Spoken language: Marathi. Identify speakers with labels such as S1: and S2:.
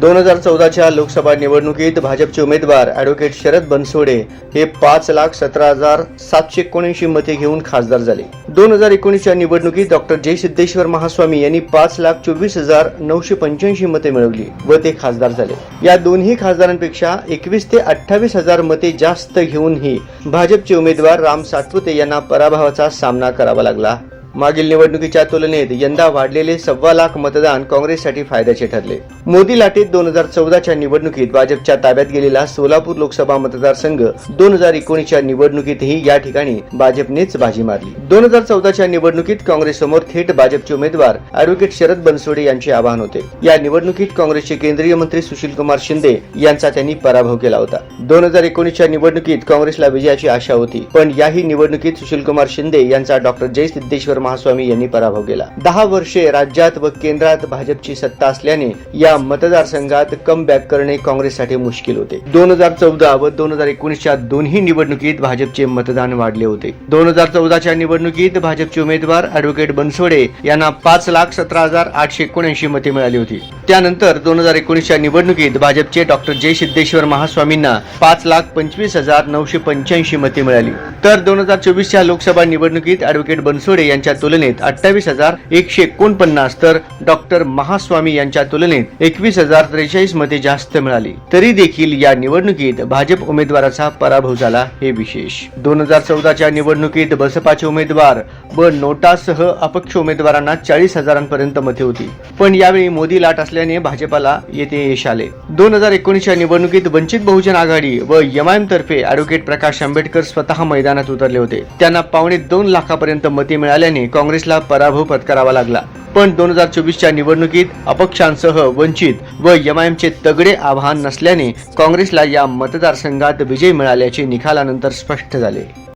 S1: दोन हजार चौदाच्या लोकसभा निवडणुकीत भाजपचे उमेदवार ॲडव्होकेट शरद बनसोडे हे पाच लाख सतरा हजार सातशे एकोणऐंशी मते घेऊन खासदार झाले. दोन हजार एकोणीसच्या निवडणुकीत डॉक्टर जय सिद्धेश्वर महास्वामी यांनी पाच लाख चोवीस हजार नऊशे पंच्याऐंशी मते मिळवली व ते खासदार झाले. या दोन्ही खासदारांपेक्षा एकवीस ते अठ्ठावीस हजार मते जास्त घेऊनही भाजपचे उमेदवार राम सातपुते यांना पराभवाचा सामना करावा लागला. मागील निवडणुकीच्या तुलनेत यंदा वाढलेले सव्वा लाख मतदान काँग्रेससाठी फायद्याचे ठरले. मोदी लाटेत दोन हजार चौदाच्या निवडणुकीत भाजपच्या ताब्यात गेलेला सोलापूर लोकसभा मतदारसंघ दोन हजार एकोणीसच्या निवडणुकीतही या ठिकाणी भाजपनेच बाजी मारली. दोन हजार चौदाच्या निवडणुकीत काँग्रेससमोर थेट भाजपचे उमेदवार अॅडव्होकेट शरद बनसोडे यांचे आवाहन होते. या निवडणुकीत काँग्रेसचे केंद्रीय मंत्री सुशील कुमार शिंदे यांचा त्यांनी पराभव केला होता. दोन हजार एकोणीसच्या निवडणुकीत काँग्रेसला विजयाची आशा होती पण याही निवडणुकीत सुशील कुमार शिंदे यांचा डॉक्टर जय सिद्धेश्वर महास्वामी यांनी पराभव केला. दहा वर्षे राज्यात व केंद्रात भाजपची सत्ता असल्याने या मतदारसंघात कम बॅक करणे काँग्रेससाठी मुश्किल होते. दोन हजार चौदा व दोन हजार एकोणीसच्या दोन्ही निवडणुकीत भाजपचे मतदान वाढले होते. दोन हजार चौदाच्या निवडणुकीत भाजपचे उमेदवार अॅडव्होकेट बनसोडे यांना पाच लाख सतरा हजार आठशे एकोणऐंशी मते मिळाली होती. त्यानंतर दोन हजार एकोणीसच्या निवडणुकीत भाजपचे डॉक्टर जय सिद्धेश्वर महास्वामींना पाच लाख पंचवीस हजार नऊशे पंच्याऐंशी मते मिळाली. तर दोन हजार चोवीसच्या लोकसभा निवडणुकीत अॅडव्होकेट बनसोडे यांच्या तुलनेत अठ्ठावीस हजार एकशे एकोणपन्नास तर डॉक्टर महास्वामी यांच्या तुलनेत एकवीस हजार त्रेचाळीस मते जास्त मिळाली. तरी देखील या निवडणुकीत भाजप उमेदवाराचा पराभव झाला हे विशेष. दोन हजार चौदाच्या निवडणुकीत बसपाचे उमेदवार व नोटासह अपक्ष उमेदवारांना चाळीस हजारांपर्यंत मते होती. पण यावेळी मोदी लाट असल्याने भाजपाला येथे यश आले. दोन हजार एकोणीसच्या निवडणुकीत वंचित बहुजन आघाडी व एमआयएम तर्फे ॲडव्होकेट प्रकाश आंबेडकर स्वतः मैदानात उतरले होते. त्यांना पावणे दोन लाखापर्यंत मते मिळाल्याने काँग्रेसला पराभव पत्करावा लागला. पण दोन हजार चोवीसच्या निवडणुकीत अपक्षांसह वंचित व एमआयएमचे तगडे आव्हान नसल्याने काँग्रेसला या मतदारसंघात विजय मिळाल्याचे निकालानंतर स्पष्ट झाले.